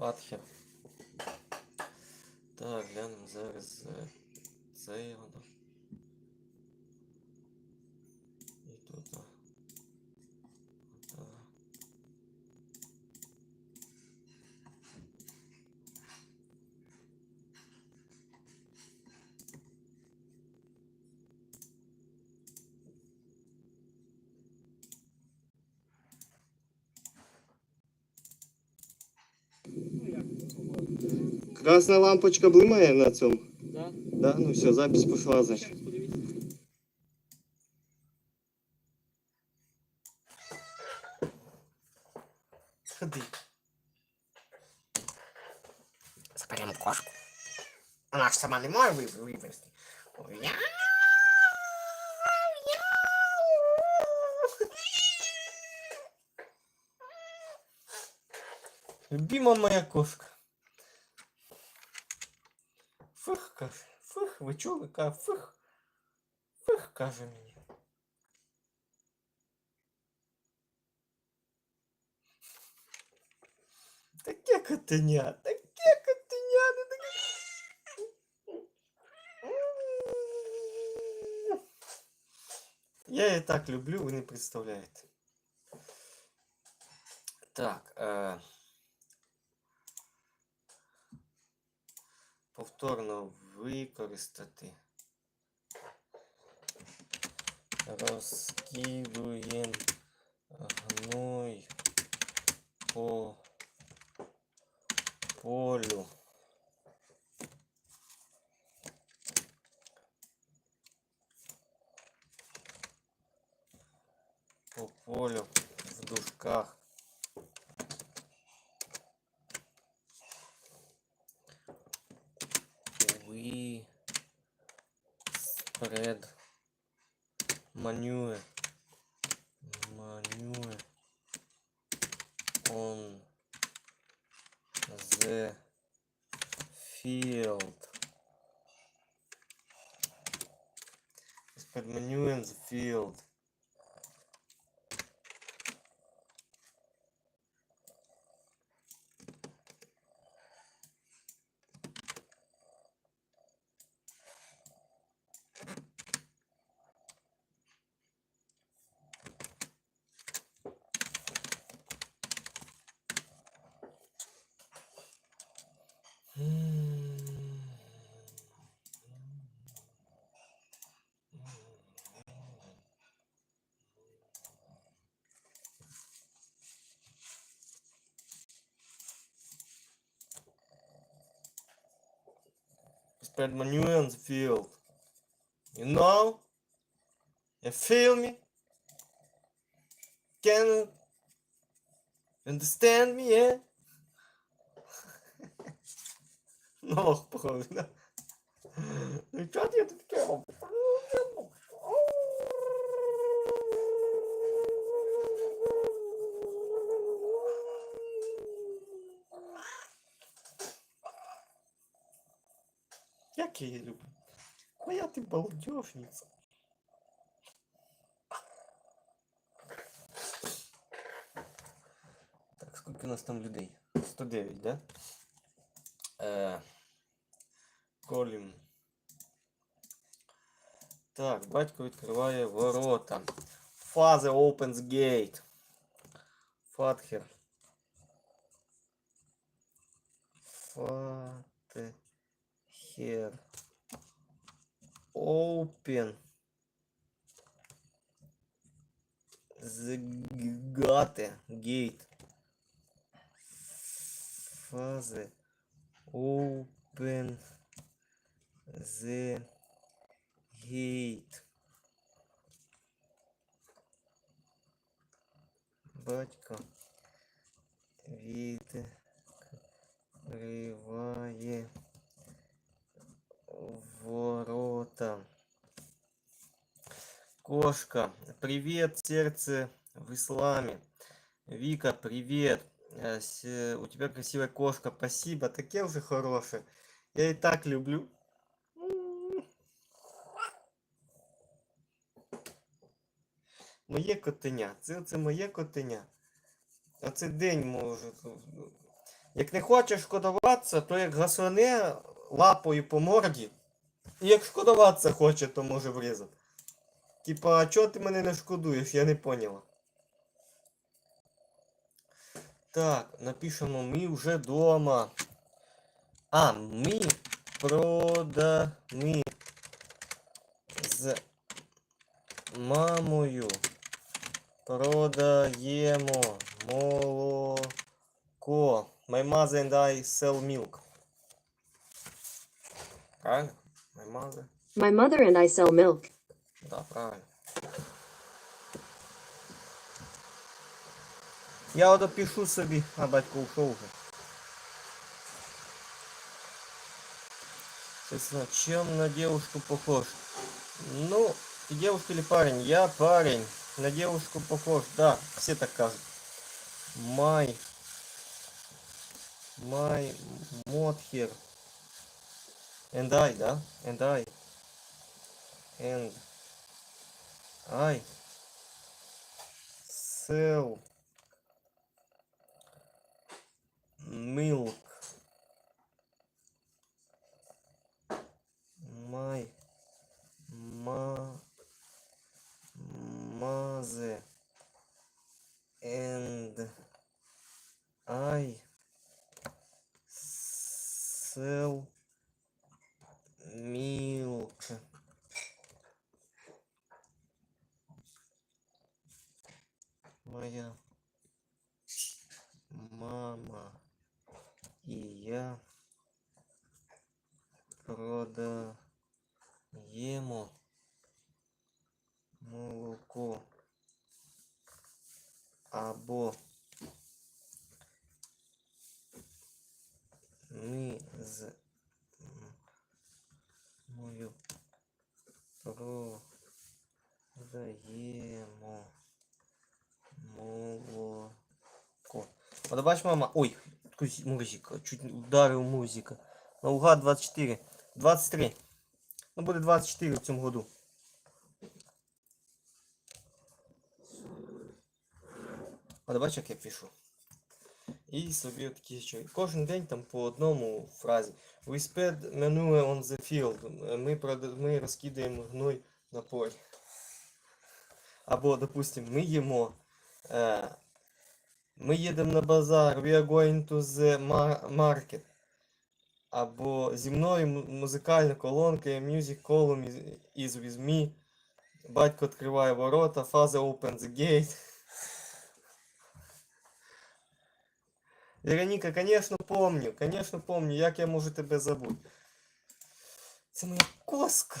Фатхер. Так, глянемо зараз е, цей воно. І тут. Красна лампочка блимає на цьому. Да? Да? Ну все, запись пішла, значить. Ходи. Заберемо кошку. Вона ж сама не може вив- вивезти. Любима моя кошка. Фих каже. Фих, ви чули? Каже, фих. Фих каже мені. Таке котеня, таке котеня, ну таке. Я її так люблю, ви не представляєте. Так. Е... Повторно використати. Розкидуємо гной по полю. По полю в дужках. On the field. Manure in the field spread my new on the field. You know? You feel me? Can understand me, eh? No Nog begonnen. Ik had hier te verkeerd op. Як я її люблю. Моя ти балдежниця. Так, скільки у нас там людей? 109, да? Е, Колін. Так, батько відкриває ворота. Father opens gate. Фатхер. Фатхер. Open. The gate. Gate. Father. Open the gate. Батько відкриває ворота. Кошка, привет, сердце в исламе. Вика, привет. Э, У тебя красивая кошка, спасибо. Таке уже хорошее. Я и так люблю. Моє котеня. Це, це моє котеня. А це день може. Як не хочеш шкодуватися, то як гасоне лапою по морді. І як шкодуватися хоче, то може врізати. Типа, а чого ти мене не шкодуєш? Я не поняла. Так, напишемо ми вже дома. А, ми прода... З мамою продаємо молоко. My mother and I sell milk. My mother and I sell milk. Да, правильно. Я от допишу собі, а батько ушов вже. Соответственно, чем на девушку похож? Ну, ты девушка или парень? Я парень. На девушку похож, да, все так кажут. Май. Май Мотхер. And I, да? And I. And I sell milk. My ma mother and I sell milk. Моя мама и я продаємо молоко. Або ми з мою продаємо молоко. От бач, мама. Ой, музика. Чуть ударив музика. Наугад 24. 23. Ну буде 24 в цьому году. От бач, як я пишу. І собі такі що. Кожен день там по одному фразі. We spread manure on the field. Ми, прода- ми розкидаємо гной на полі. Або, допустим, ми їмо. Е, ми їдемо на базар. We are going to the market. Або зі мною му- музикальна колонка, music column is, with me. Батько відкриває ворота, father opens the gate. Вероніка, конечно, помню, конечно, помню, як я можу тебе забути. Це моя коска.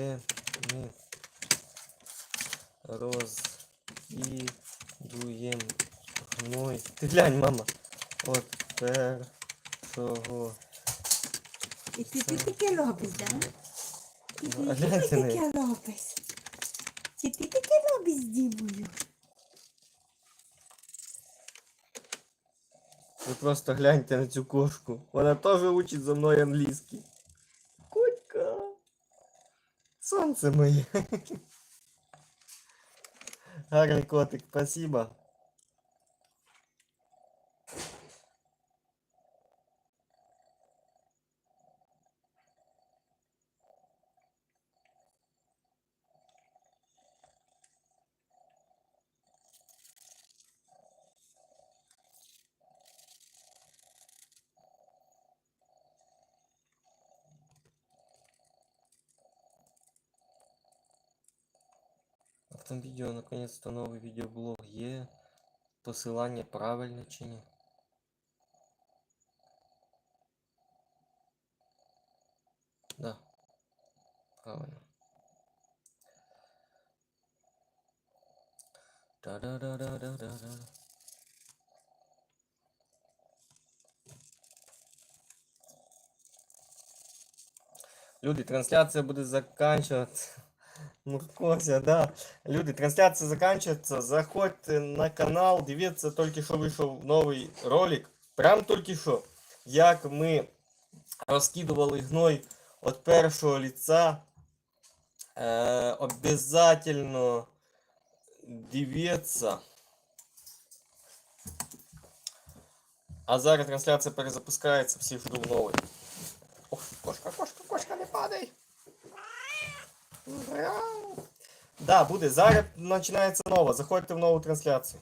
ми розкидуєм гной. Ти глянь, мама. От першого. І ти, ти таке робиш, да? І ти, А ти гляньте на таке робиш. Чи ти таке робиш з Дімою? Ви просто гляньте на цю кошку. Вона теж учить за мною англійський. Сонце моє. Гарний спасибо. А в там відео наконец-то новий відеоблог є. Посилання правильне чи ні? Да. Правильно. Та-да-да-да-да-да-да. Люди, трансляция будет заканчиваться. Муркося, да. Люди, трансляция заканчивается. Заходьте на канал, дивіться, тільки що вийшов новий ролик. Прям тільки що. Як ми розкидували гной від першого лица. Е, обязательно дивіться. А зараз трансляція перезапускається, всі жду новий. Ох, кошка, кошка, кошка, не падай. Да, буде. Зараз починається нова. Заходьте в нову трансляцію.